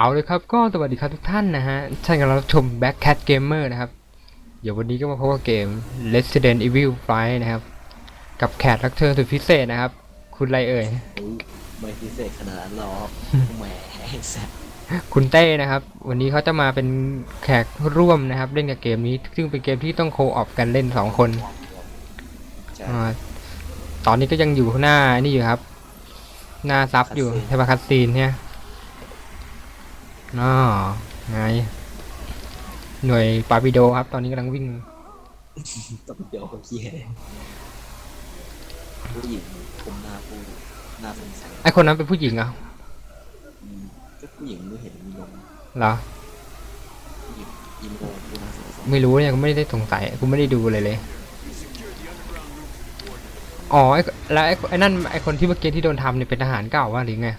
เอาเลยครับก็สวัสดีครับทุกท่านนะฮะท่านกำลังรับชม Back Cat Gamer นะครับ เดี๋ยววันนี้ก็มาพบกับเกม Resident Evil 5นะครับ กับแขกรับเชิญสุดพิเศษนะครับ คุณอะไรเอ่ยอุ๊ยไม่พิเศษขนาดนั้นหรอกแหมไอ้สัสคุณเต้นะครับ วันนี้เขาจะมาเป็นแขกร่วมนะครับ เล่นกับเกมนี้ ซึ่งเป็นเกมที่ต้องโคออฟกันเล่นสองคนใช่อ่าตอนนี้ก็ยังอยู่หน้านี่อยู่ครับ หน้าซับอยู่ใช่ปะคัสซีนเนี่ย อ๋อไง หน่วยปาปิโดครับ ตอนนี้กำลังวิ่งต้องเดี๋ยวเขาเคียผู้หญิงผมหน้าผู้หน้าสงสัยไอคนนั้นเป็นผู้หญิงเหรอะอืมก็ผู้หญิงไม่เห็นมีนมเหรอ ผู้หญิงอีโมผู้น่าสงสัยไม่รู้เนี่ยกูไม่ได้สงสัยกูไม่ได้ดูเลยเลย อ๋อไอ้แล้วไอ้ไอ้นั่นไอ้คนที่เมื่อกี้ที่โดนทำเนี่ยเป็นทหารเก่าวะหรือไง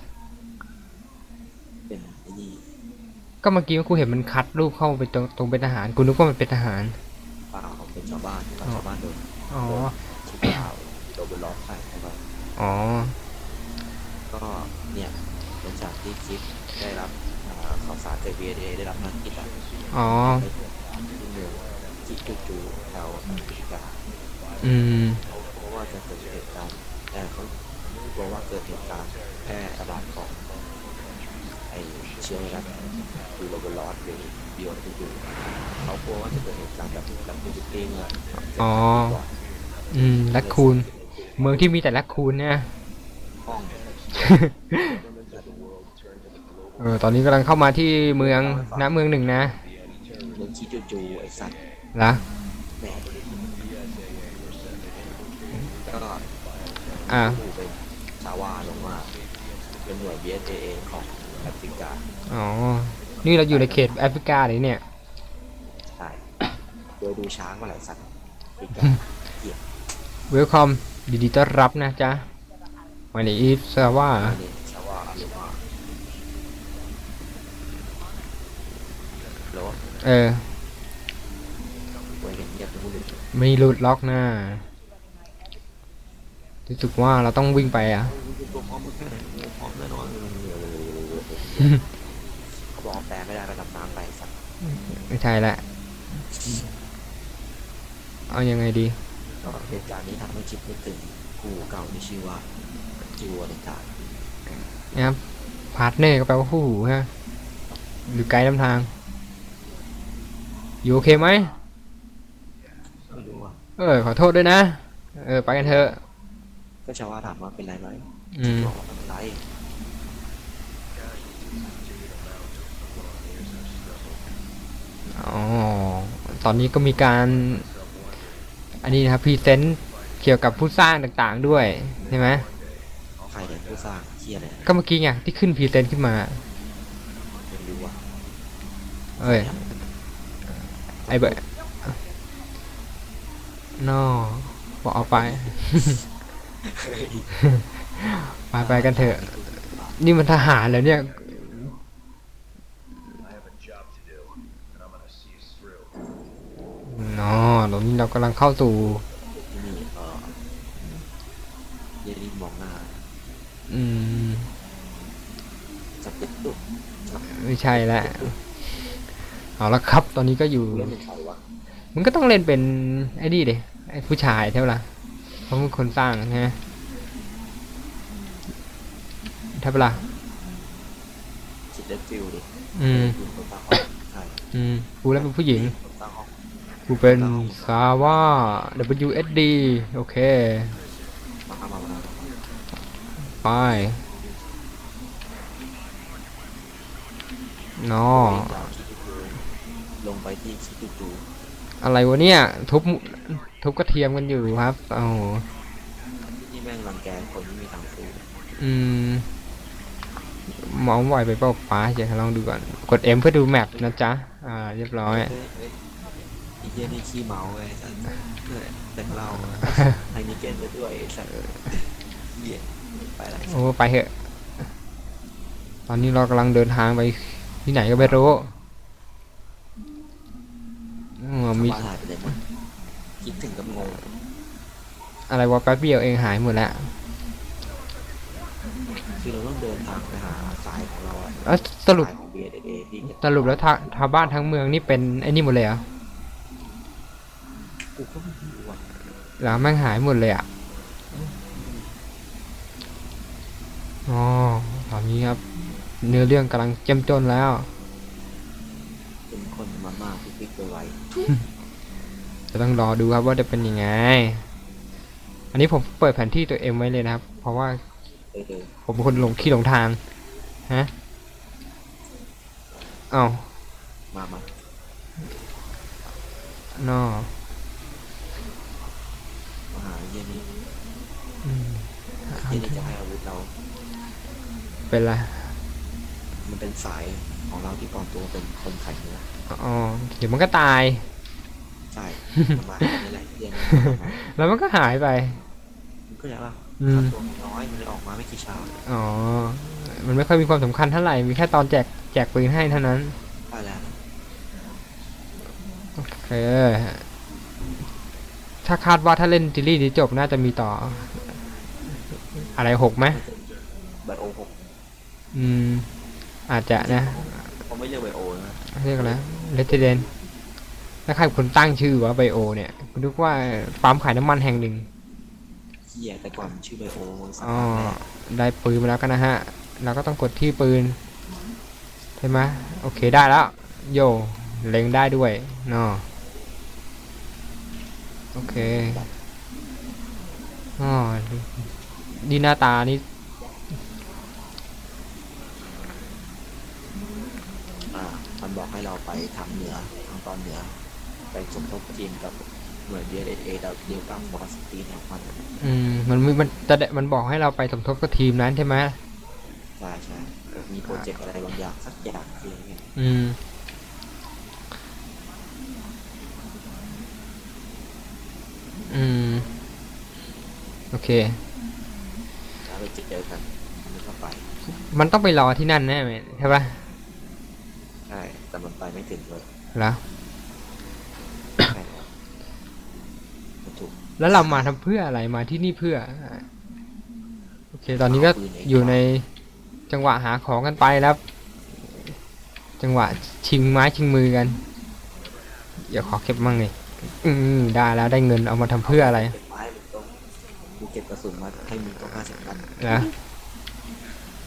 เป็นไอ้นี่ ก็เมื่อกี้กูเห็นมันคัดรูปเข้าไปตรงตรงเป็นทหารกูนึกว่ามันเป็นทหาร เปล่าเป็นชาวบ้านชาวบ้านโดนอ๋อชิบหายโดนบนล้อใส่เข้าไปอ๋อก็เนี่ยหลังจากที่คิดได้รับอ่าข่าวสารจาก VNA ได้รับภารกิจอะอ๋อไปตรวจสอบที่เมืองจิจูจูแถวอเมริกาอืมเพราะว่าจะเกิดเหตุการณ์แต่เขากลัวว่าเกิดเหตุการณ์แพร่ระบาดของไอ เชื้อไวรัสยูโรเบลอสหรือบิโอทูเขากลัวว่าจะเกิดเหตุการณ์แบบแบบบูติติ้งอะอ๋อ อืมแลคคูน เมืองที่มีแต่แลคคูนเนี่ยห้องเออตอนนี้กำลังเข้ามาที่เมืองณเมืองหนึ่งนะเมืองชิจูจูไอสัตว์ละแหมก็อ่าผู้เป็นชาวาลงมา เป็นหน่วย BSAA ของแอฟริกาอ๋อ นี่เราอยู่ในเขตแอฟริกาเลยเนี่ย ใช่โดยดูช้างมาหลายสัตว์แอฟริกา เวลคอมยินดีต้อนรับนะจ๊ะวันนี้อีฟซาว่าอันนี้ชาวาอารุมาแล้วเออ ไว้เห็นเงียบไปหมดเลยไม่หลุดล็อกหน้า รู้สึกว่าเราต้องวิ่งไปอะตัวพร้อมมึงแค่ไหนพร้อมแน่นอนเขาบอกว่าแปลไม่ได้ก็ดำน้ำไปสัตว์ไม่ใช่ละเอายังไงดีก็เหตุการณ์นี้ทำให้คิดนึกถึงคู่เก่าที่ชื่อว่าจิวอนิตานะครับพาร์ทเนอร์ก็แปลว่าคู่หูฮะหรือไกด์นำทาง อยู่โอเคไหมไม่รู้ว่าเออขอโทษด้วยนะ เออ ไปกันเถอะ ก็ชาวาถามว่าเป็นไรไหมอืมบอกว่าไม่เป็นไร อ๋อ ตอนนี้ก็มีการ อันนี้นะครับพรีเซนต์เกี่ยวกับผู้สร้างต่างๆด้วยใช่ไหมใครเนี่ยผู้สร้างเคียอะไรก็เมื่อกี้ไงที่ขึ้นพรีเซนต์ขึ้นมา ไม่รู้ว่าเอ้ย ไอเบอร์นอบอกเอาไป ไปไปกันเถอะ นี่มันทหารแล้วเนี่ย I have a job to do, and I'm gonna see us through. นอตอนนี้เรากำลังเข้าสู่ที่นี่เออเยลินมองหน้าอืมจะปิดดุไม่ใช่แล้วเอาละครับ ตอนนี้ก็อยู่ เล่นเป็นใครวะ มันก็ต้องเล่นเป็นไอ้นี่ดิไอ้ผู้ชายใช่ปะล่ะ เพราะมันคนสร้างใช่ไหมใช่ปะล่ะคิดเล่นฟิลดิอืมคุณคนตั้งห้องใช่อืมกูเล่นเป็นผู้หญิงคนตั้งห้องกูเป็นซาว่า WSD โอเคมามามามาไปนอจากคิดดูลงไปที่คิดดูดูอะไรวะเนี่ย ทุบ ทุบกระเทียมกันอยู่ครับโอ้โหนี่แม่งรังแกคนที่มีทางซื้ออืมมองไหวไปเปล่าป้าเดี๋ยวลองดูก่อน กด M เพื่อดูแมปนะจ๊ะ อ่า เรียบร้อย เฮ้ยเฮ้ยไอ้เหี้ยนี่ขี้เมาไอ้สัสแต่งเราไอ้นี่เกนไปด้วยไอ้สัสเหี้ยไปละโอ้ ไปเถอะ ตอนนี้เรากำลังเดินทางไปที่ไหนก็ไม่รู้อ๋อมี บ้านหายไปเลยหมด คิดถึงกับงง อะไรวะแป๊บเดียวเองหายหมดแล้วคือคือเราต้องเดินทางไปหาสายของเราอะแล้วสรุปสายของ BSA ที่จะสรุปแล้วทาชาวบ้านทั้งเมืองนี่เป็นไอ้นี่หมดเลยเหรอกูก็ไม่รู้ว่ะหลังแม่งหายหมดเลยอะอ๋อตอนนี้ครับ เนื้อเรื่องกำลังเจ้มจนแล้ว เป็นคนมาม่าพิพิกไว จะต้องรอดูครับว่าจะเป็นยังไง อันนี้ผมเปิดแผนที่ตัวเองไว้เลยนะครับ เพราะว่าๆเออเออผมเป็นคนหลงขี้หลงทาง ฮะ เอ้ามามา นอมาหาเยี่ยนี่อืมเยี่ยนี่จะให้อาวุธเรา เป็นไร มันเป็นสายของเราที่ปลอมตัวเป็นคนขายเนื้ออ๋อ เดี๋ยวมันก็ตายใช่ประมาณนี้แหละเยี่ยนี่แล้วมันก็หายไปมันก็อย่างว่าอืมตัวมันน้อยมันเลยออกมาไม่กี่เช้าอ๋อ มันไม่ค่อยมีความสำคัญเท่าไหร่ มีแค่ตอนแจกแจกปืนให้เท่านั้นได้แล้วโอเค ถ้าคาดว่าถ้าเล่นซีรีส์นี้จบน่าจะมีต่อ อะไรหกไหมไบโอหกอืม อาจจะนะเขาไม่เรียกไบโอนะเรียกอะไรเรสเดน แล้วใครเป็นคนตั้งชื่อว่าไบโอเนี่ยคุณนึกว่าปั๊มขายน้ำมันแห่งหนึ่งเฮียแต่ก่อนมันชื่อไบโอสักอ๋อพักแรกได้ปืนมาแล้วกันนะฮะ เราก็ต้องกดที่ปืนใช่ไหมโอเคได้แล้ว โยเล็งได้ด้วยเนาะโอเคอ๋อดีหน้าตานี่อ่ามันบอกให้เราไปทางเหนือทางตอนเหนือ ไปสมทบทีมกับหน่วย BSA ดาวเดียวกับบอสตีนของมันอืมมันมีมันจะได้มันบอกให้เราไปสมทบกับทีมนั้นใช่ไหมใช่ใช่มีโปรเจกต์อะไรบางอย่างสักอย่างอะไรเงี้ยอืมอืม โอเค แล้วไปเจอกันมันก็ไปมันต้องไปรอที่นั่นแน่ไหมใช่ปะใช่แต่มันไปไม่ถึงเลยแล้ว ใช่ครับมันถูก แล้วเรามาทำเพื่ออะไรมาที่นี่เพื่อโอเค ตอนนี้ก็อยู่ในจังหวะหาของกันไปแล้วจังหวะชิงไม้ชิงมือกันเดี๋ยวขอเก็บมั่งเลยอืมได้แล้วได้เงินเอามาทำเพื่ออะไรเก็บไม้มึงต้องกูเก็บกระสุนมาให้มึงต้องห้าสิบนัดนะ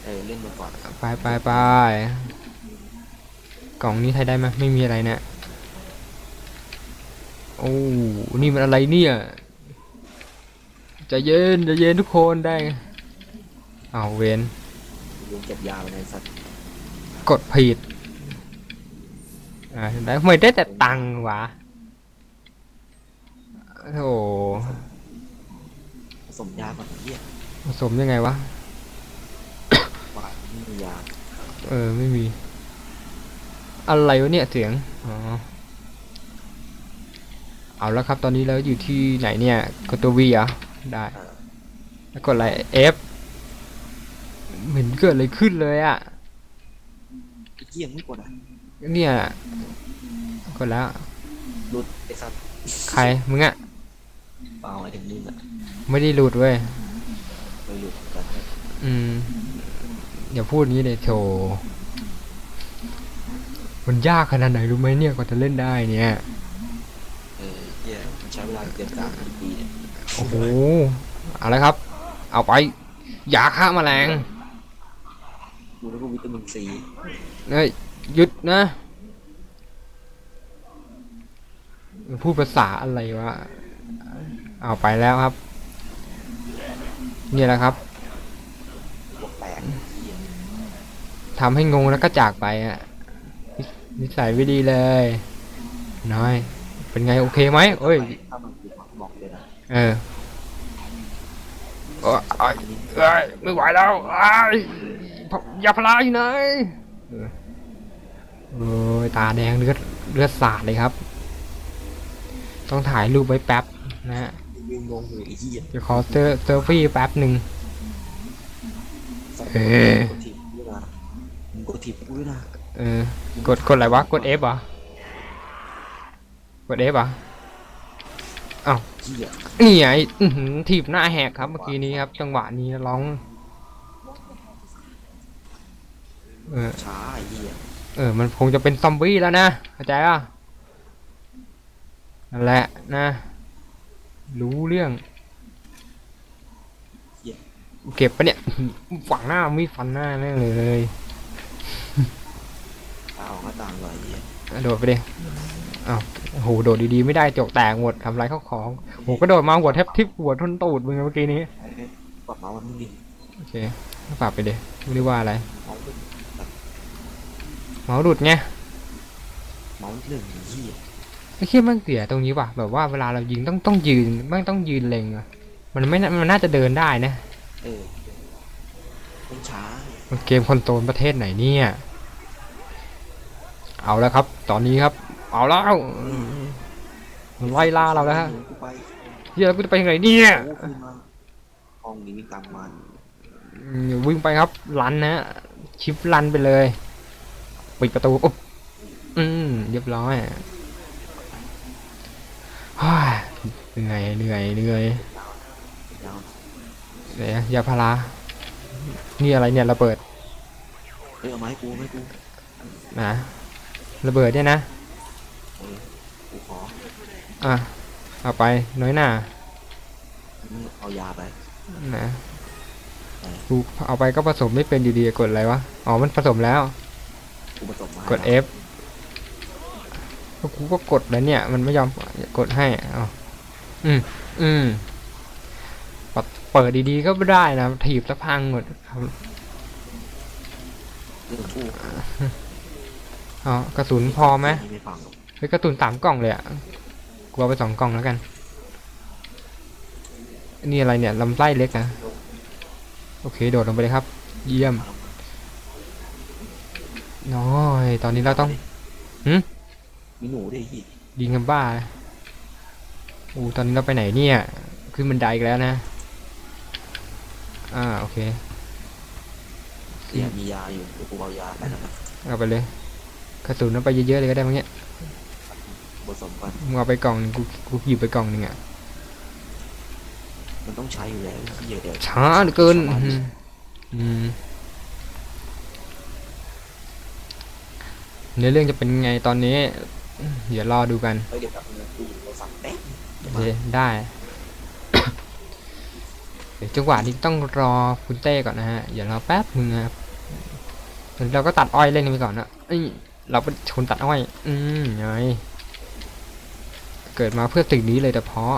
เออเล่นมาก่อนไปไปไปกล่องนี้ใช้ได้ไหมไม่มีอะไรเนี่ยโอ้นี่มันอะไรเนี่ยใจะเย็นใจะเย็นทุกคนได้ เอาวเวนลุงเก็บยาไปในสัตว์กดผิดอ่าได้ทำไมได้แต่ตังค์วะโธ่ผสมยาก่อนเหี้ยผสมยังไงวะว่าไม่มียาเออไม่มี อะไรวะเนี่ยเสียง อ๋อ เอาแล้วครับตอนนี้เราอยู่ที่ไหนเนี่ยกดตัว V เหรอะ ได้เออแล้วกดอะไร F เหมือนเกิดอะไรขึ้นเลยอะ่ะไอ้เหี้ยไม่กดอะเนี่ยกดแล้วหลุดไอ้สัตว์ใครมึงอะ่ะเปล่าไอ้ถึงมึงอะไม่ได้หลุดเว้ยไม่หลุดเหมือนกันอืมอย่าพูดงี้เลยโถมันยากขนาดไหนรู้ไหมเนี่ยกว่าจะเล่นได้เนี่ย เออเหี้ยมันใช้เวลาเตรียมการเป็นปีเนี่ย โอ้โหเอาละครับ เอาไปยาฆ่าแมลงดูแล้วก็วิตามินซีเอ้ยหยุดนะพูดภาษาอะไรวะเอาไปแล้วครับ นี่แหละครับพวกแตกเหี้ยทำให้งงแล้วก็จากไปอะนินิสัยไม่ดีเลย น้อย เป็นไงโอเคไหมเอ้ย ถ้ามันคือบอก เลยนะเออโอ้ยโอ้ยเอ้ยไม่ไหวแล้วไอ้ายยาพลาอยู่ไหนเออโอ้ยตาแดงเลือดเลือดสาดเลยครับ ต้องถ่ายรูปไว้แป๊บนะฮะยืนงงอยู่ไอ้เหี้ยเดี๋ยวขอเซอร์เซอร์ฟี่แป๊บหนึ่งสัตว์เอ๊ะกดทีบกูด้วยนะมึงกดทีบกูด้วยนะเออกดกดอะไรวะ กด F เหรอกด F เหรอเหี้ย นี่ไงอื้อหือถีบหน้าแหกครับเมื่อกี้นี้ครับ จังหวะนี้ร้อง เออช้าไอ้เหี้ยเออ มันคงจะเป็นซอมบี้แล้วนะเข้าใจป่ะนั่นแหละนะ รู้เรื่อง เก็บปะเนี่ยฝังหน้ามีดฟันหน้าแม่งเลยเลยเอาออกหน้าต่างเลยไอ้เหี้ยอะโดดไปดิ อ้าวโอ้โหโดดดีๆไม่ได้จกแตกหมดทำลายข้าวของโหก็โดดมาหัวแทบทิ่หัวทนตูดมึงเมื่อกี้นี้ไอ้เอ้ยปรับเมาส์มันมึงดิโอเคฝากไปเดี๋ยวไม่ได้ว่าอะไรเมาส์หนึ่งเมาส์หลุดไงเมาส์หนึ่งไอ้เหี้ยไอ้เคียมันเสียตรงนี้ว่ะแบบว่าเวลาเรายิงต้องต้องยืนไม่ต้องยืนเล็งอะมันไม่น่ามันน่าจะเดินได้นะเออมันช้ามันเกมคอนโซลประเทศไหนเนี่ย เอาแล้วครับ ตอนนี้ครับ เอาแล้วมันไล่ล่าเราแล้วฮะหนูกูไปเฮียแล้วกูจะไปยังไงเนี่ยโอ้ขึ้นมาห้องนี้มีตังมาอืมวิ่งไปครับลันนะชิปลันไปเลยปิดประตูอุ๊บอืมเรียบร้อยฮ่าเหนื่อยเหนื่อยเหนื่อยยาวเดี๋ยวยาพารานี่อะไรเนี่ยระเบิดเฮ้ยเอาไม้กูเอาไม้กูนะระเบิดเนี่ยนะเออ กูขออะเอาไปน้อยหน้านี่เอายาไปนะกูเอาไปก็ผสมไม่เป็นอยู่ดีกดอะไรวะอ๋อมันผสมแล้วกูผสมมากด F ก็กูก็กดแล้วเนี่ย มันไม่ยอมกดให้เอาอืมอืมปดเปิดดีๆก็ไม่ได้นะถีบสะพังหมดครับเรื่องกูอ๋อกระสุนพอไหมไม่ฟังหรอก เฮ้ยกระสุนสามกล่องเลยอะกูเอาไปสองกล่องแล้วกัน นี่อะไรเนี่ยลำไส้เล็กนะ โอเค โดดลงไปเลยครับ เยี่ยม น้อย ตอนนี้เราต้องมีหนูด้วยไอ้เหี้ยยิงกันบ้าอู้ตอนนี้เราไปไหนเนี่ย ขึ้นบันไดอีกแล้วนะ อ่า โอเค เสียมียาอยู่เดี๋ยวกูเอายาไปนะเอาไปเลย กระสุนเอาไปเยอะๆเลยก็ได้มั้งเนี่ย ผสมกันมึงเอาไปกล่องหนึ่งกูกูหยิบไปกล่องหนึ่งอะมันต้องใช้อยู่แล้วไอ้เหี้ยเดี๋ยวช้าเหลือเกินอืมอืมเนื้อเรื่องจะเป็นไงตอนนี้ เดี๋ยวรอดูกันเฮ้ยเดี๋ยวแบบนึงกูเราสั่งเอ๊ะโอเคได้ เดี๋ยวจังหวะนี้ต้องรอคุณเต้ก่อนนะฮะเดี๋ยวรอแป๊บนึงนะครับตอนนี้เราก็ตัดอ้อยเล่นกันไปก่อนนะเอ้ยเราเป็นคนตัดอ้อย อืมไง เกิดมาเพื่อสิ่งนี้เลยแต่เพาะ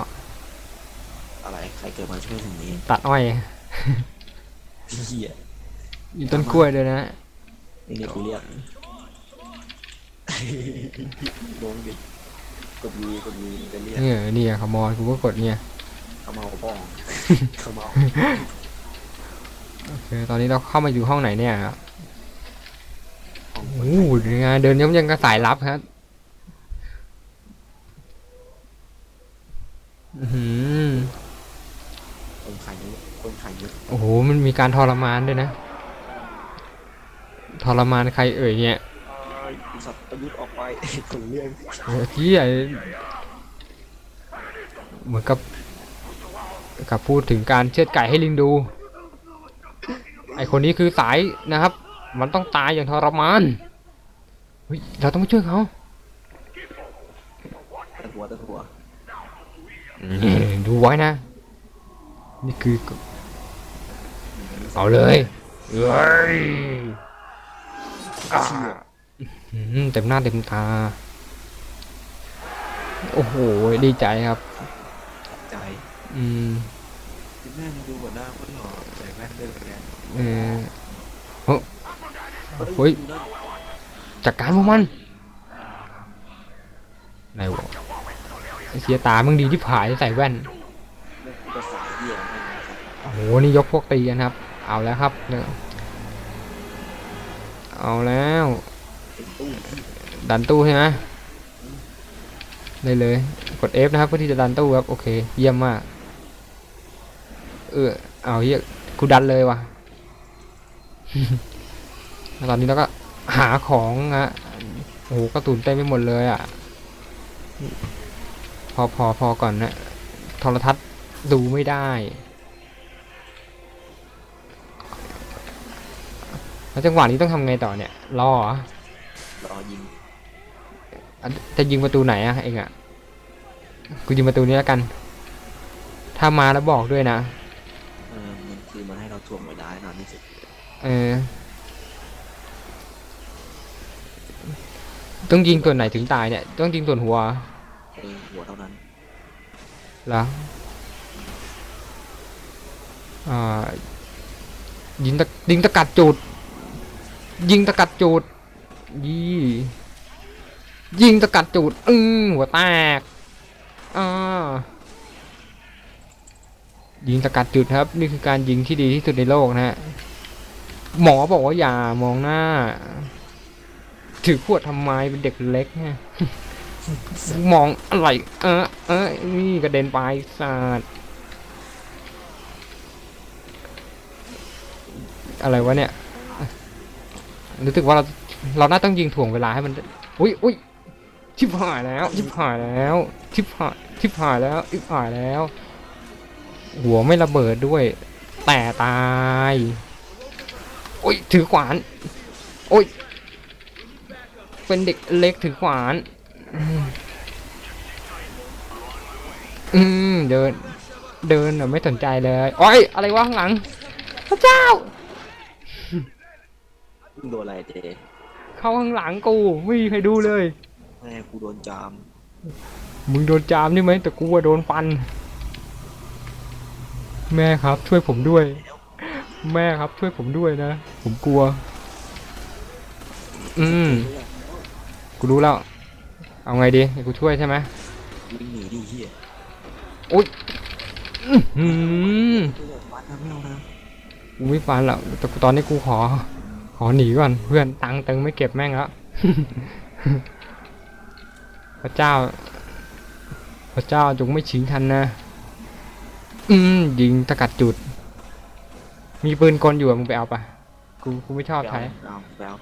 อะไรใครเกิดมาช่วยถึงนี้ตัดอ้อยเหี้ยมีต้นกล้วยด้วยนะนี่เนี่ยกูเรียกโดนดิกดวีกดวีมันจะเรียกเนี่ยเนี่ยขมอนกูก็กดเนี่ยขมเอาป้องขมเอาโอเคตอนนี้เราเข้ามาอยู่ห้องไหนเนี่ยครับป้องโอ้โหยังไงเดินย่ำยังกระสายลับครับ อื้อหือคนขายเยอะคนขายเยอะโอ้โห มันมีการทรมานด้วยนะ ทรมานใครเอ่ยเนี่ยกูสัตว์ประยุทธ์ออกไป คนเรื่องเออที่ใหญ่เหมือนกับ กับพูดถึงการเชือดไก่ให้ลิงดู ไอคนนี้คือสายนะครับ มันต้องตายอย่างทรมานเฮ้ยเราต้องไปช่วยเขา ตะหัวตะหัวนี่ ดูไว้นะ นี่คือ เอาเลยเอ้ยอ่าอืมเต็มหน้าเต็มตา โอ้โห ดีใจครับ ใจ อืมคุณแม่มาดูหัวหน้าคนหล่อใส่แว่นด้วยกันเออเฮ้ยเฮ้ยจัดการพวกมัน ไหนวะไอ้ เสียตา มึงดีที่ผายใส่แว่น โอ้โห นี่ยกพวกตีกันครับ เอาแล้วครับ เอาแล้ว ดันตู้ใช่ไหมได้เลย กด F นะครับเพื่อที่จะดันตู้ครับ โอเค เยี่ยมมาก เออ เอาเยี่ยกูดันเลยว่ะแล้วตอนนี้เราก็หาของอะโอ้โหกระตุนเต็มไปหมดเลยอะ พอพอพอก่อนนะโทรทัศน์ดูไม่ได้ แล้วจังหวะนี้ต้องทำไงต่อเนี่ย รอเหรอรอยิงอะจะยิงประตูไหนอะเองอะกูยิงประตูนี้แล้วกัน ถ้ามาแล้วบอกด้วยนะเออมันคือมันให้เราถ่วงเวลาให้นานที่สุดเออ ต้องยิงส่วนไหนถึงตายเนี่ย ต้องยิงส่วนหัว หรออ่ายิงตะยิงตะกัดจูดยิงตะกัดจูดยี่ยิงตะกัดจูดอือหัวแตกอ่ายิงตะกัดจุดครับ นี่คือการยิงที่ดีที่สุดในโลกนะฮะหมอบอกว่าอย่ามองหน้า ถือขวดทำไมเป็นเด็กเล็กไง มองอะไร เออเออนี่กระเด็นไปสาดอะไรวะเนี่ย รู้สึกว่าเรา เราน่าต้องยิงถ่วงเวลาให้มัน อุ้ยอุ้ยชิบหายแล้ว ชิบหายแล้ว ชิบหาย ชิบหายแล้ว ชิบหายแล้ว หัวไม่ระเบิดด้วย แต่ตายโอ้ย ถือขวาน โอ้ย เป็นเด็กเล็กถือขวาน อืมอืมเดิน เดินแบบไม่สนใจเลยโอ้ยอะไรวะข้างหลัง พระเจ้ามึงโดนอะไรเจเข้าข้างหลังกูไม่มีใครดูเลย แม่กูโดนจาม มึงโดนจามนี่ไหมแต่กูว่าโดนฟัน แม่ครับ ช่วยผมด้วย แม่ครับ ช่วยผมด้วยนะ ผมกลัว อืมกูรู้แล้ว เอาไงดีให้กูช่วยใช่ไหมวิ่งหนีดิเฮียอื้อหืมฟันนะไม่เอานะกูไม่ฟันหรอกแต่ตอนนี้กูขอ ขอหนีก่อนเพื่อนตังค์เตึงไม่เก็บแม่งแล้ว พระเจ้า พระเจ้าจงไม่ชิงทันนะ อืมยิงตะกัดจุด มีปืนกลอยู่อะมึงไปเอาปะกูกูไม่ชอบใช้เอาไปเอา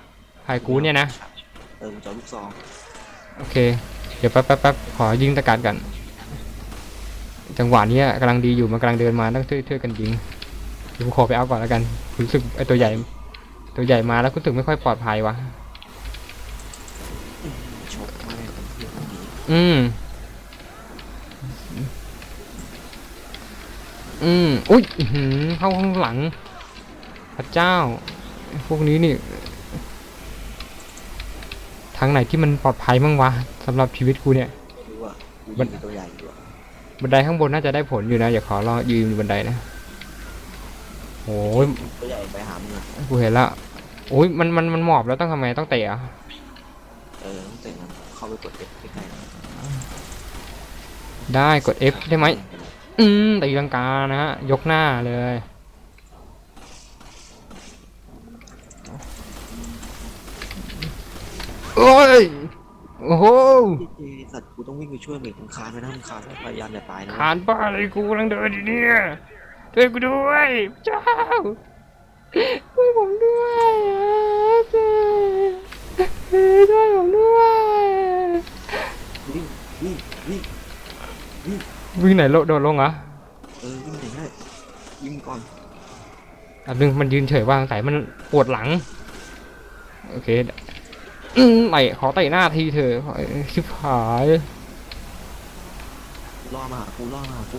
ใครกูเนี่ยนะ เออมึงจะเอาลูกซอง โอเค เดี๋ยวแป๊บแป๊บแป๊บขอยิงตะกัดกัน จังหวะนี้กำลังดีอยู่มันกำลังเดินมาต้องช่วยช่วยกันยิงเดี๋ยวกูขอไปเอาก่อนแล้วกันรู้สึกไอตัวใหญ่ ตัวใหญ่มาแล้วรู้สึกไม่ค่อยปลอดภัยวะอืม อืม อุ้ยเข้าข้างหลัง พระเจ้า พวกนี้นี่างไหนที่มันปลอดภัยมั่งวะสำหรับชีวิตกูเนี่ย ไม่รู้ว่ากูมัยินงเป็นตัวใหญ่อยู่อะบันไดข้างบนน่าจะได้ผลอยู่นะ อย่าขอรอยืนอยู่บันไดนะโอ้ยตัวใหญ่ไปหามึงอะกูเห็นละโอ้ยมันมันมันหมอบแล้วต้องทำไงต้องเตะเหรอเออต้องเตะมันเข้าไปกดเด็กใกล้ๆมันได้กด F ได้ไหมอืมตีลังกานะฮะยกหน้าเลย โอ้ย โอ้โหเจสัตว์กูต้องวิ่งไปช่วยมึงมึงคานไปนะมึงคานไปพยายามอย่าตายนะขานบ้าอะไรกูกำลังเดินอยู่เนี่ยช่วยกูด้วยเจ้าช่วยผมด้วยอะเจ้ช่วยผมด้วยวิ่งวิ่งวิ่งวิ่งไหนโลดโดดลงเหรอเออวิ่งไหนได้ยิงก่อนอันนึงมันยืนเฉยว่างแต่มันปวดหลัง โอเคอืม ไหลขอเตะหน้าทีเถอะชิบหายล่อมาหากูล่อมาหากู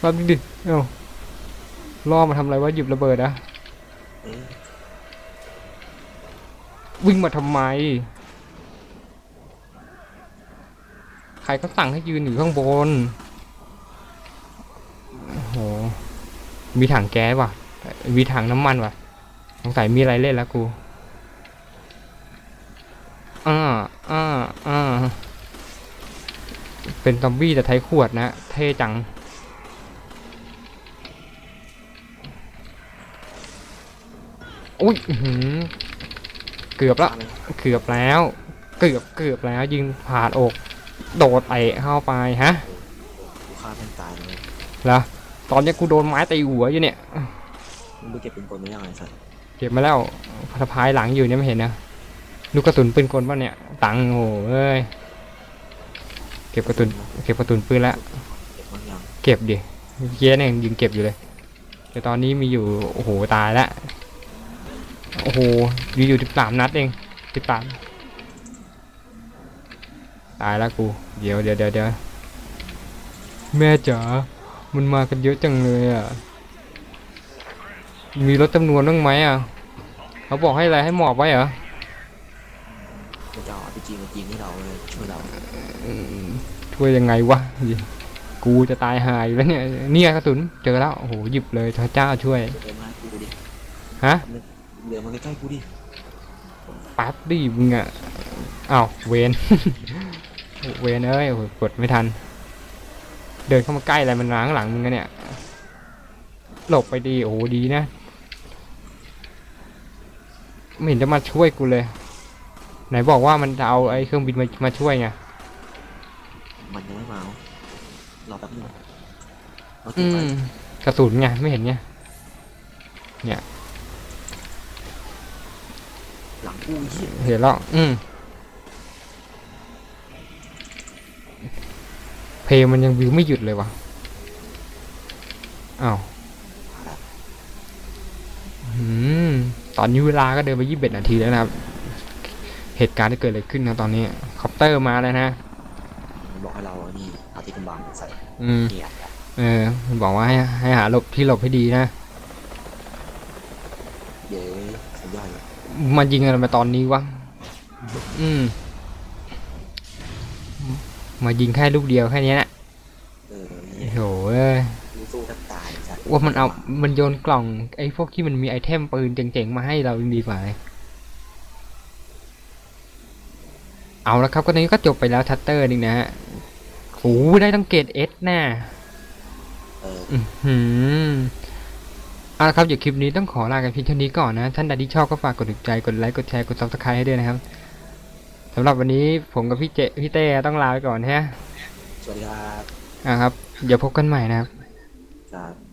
แป๊บนึงดิเอ้าล่อมาทำอะไรวะหยิบระเบิดอะเออวิ่งมาทำไม ใครก็สั่งให้ยืนอยู่ข้างบนโอ้โหมีถังแก๊สว่ะ มีถังน้ำมันว่ะสงสัยมีอะไรเล่นแล้วกู อ่าอ่าอ่าเป็นซอมบี้แต่ใช้ขวดนะ เท่จัง อุ้ยอื้อหือเกือบละเกือบแล้ว เกือบเกือบแล้ว ยิงผ่านอก โดดเตะเข้าไปฮะกูฆ่าแม่งตายเลยแล้วตอนนี้กูโดนไม้ตีหัวอยู่เนี่ยมึงไปเก็บเป็นคนไม่ยังไงสัตว์เก็บมาแล้วสะพายหลังอยู่เนี่ยไม่เห็นนะ ลูกกระสุนปืนกลป่ะเนี่ย ตังค์โอ้เอ้ย เก็บกระสุนเก็บกระสุนปืนแล้วเก็บมันยังเก็บดิเมื่อกี้เนี่ยยังยิงเก็บอยู่เลย แต่ตอนนี้มีอยู่ โอ้โห ตายแล้วโอ้โห อยู่อยู่สิบสามนัดเองสิบสามตายแล้วกู เดี๋ยวเดี๋ยวเดี๋ยวเดี๋ยวแม่จ๋า มันมากันเยอะจังเลยอะ มีรถจำนวนบ้างไหมอะ เขาบอกให้อะไรให้หมอบไว้เหรอมัน จะเอาอาร์พีจีมายิงให้เราเลยช่วยเราอืมช่วยยังไงวะกูจะตายหายอยู่แล้วเนี่ยเนี่ยกระสุนเจอแล้วโอ้โหหยิบเลยพระเจ้าช่วยเดินมาให้กูดิฮะเดินมาใกล้ๆกูดิแป๊บดิมึงอะอ้าวเวนเวนเอ้ยโอ้โหกดไม่ทัน เดินเข้ามาใกล้อะไรมันล้างหลังมึงกันเนี่ยหลบไปดีโอ้โหดีนะไม่เห็นจะมาช่วยกูเลย ไหนบอกว่ามันจะเอาไอ้เครื่องบินมามาช่วยไงมันยังไม่มาเอารอแป๊บนึงเราอืเก็บไว้มกระสุนไงไม่เห็นไงหลังกูเหี้ยเห็นแล้วอืมเพลงมันยังวิวไม่หยุดเลยวะอ้าวอืมตอนนี้เวลาก็เดินไปยี่สิบเอ็ดนาทีแล้วนะครับ เหตุการณ์ที่เกิดอะไรขึ้นนะตอนนี้คอปเตอร์มาแล้วนะมันบอกให้เราเอานี่เอาที่กำบังใส่อืมเนี่ยเออมันบอกว่าให้ให้หาหลบที่หลบให้ดีนะเดี๋ยวสัญญาณเลยมายิงอะไรมาตอนนี้วะอืม มายิงแค่ลูกเดียวแค่เนี้ยนะเออโอ้โหเอ้ยกูสู้แทบตายสัตว์ว่ามันเอา มันโยนกล่องไอ้พวกที่มันมีไอเทมปืนเจ๋งๆมาให้เราดีกว่าเลย เอาละครับก็ตอนนี้ก็จบไปแล้วทัตเตอร์นี่นะฮะโอ้โหได้ตั้งเกรดเอสน่ะเอออือหือเอาละครับเดี๋ยวคลิปนี้ต้องขอลากันเพียงเท่านี้ก่อนนะ ท่านใดที่ชอบก็ฝากกดถูกใจ กดไลค์ กดแชร์ กดซับสไครต์ให้ด้วยนะครับสำหรับวันนี้ผมกับพี่เจพี่เต้ต้องลาไปก่อนฮะ สวัสดีครับ อะครับ เดี๋ยวพบกันใหม่นะครับ ครับ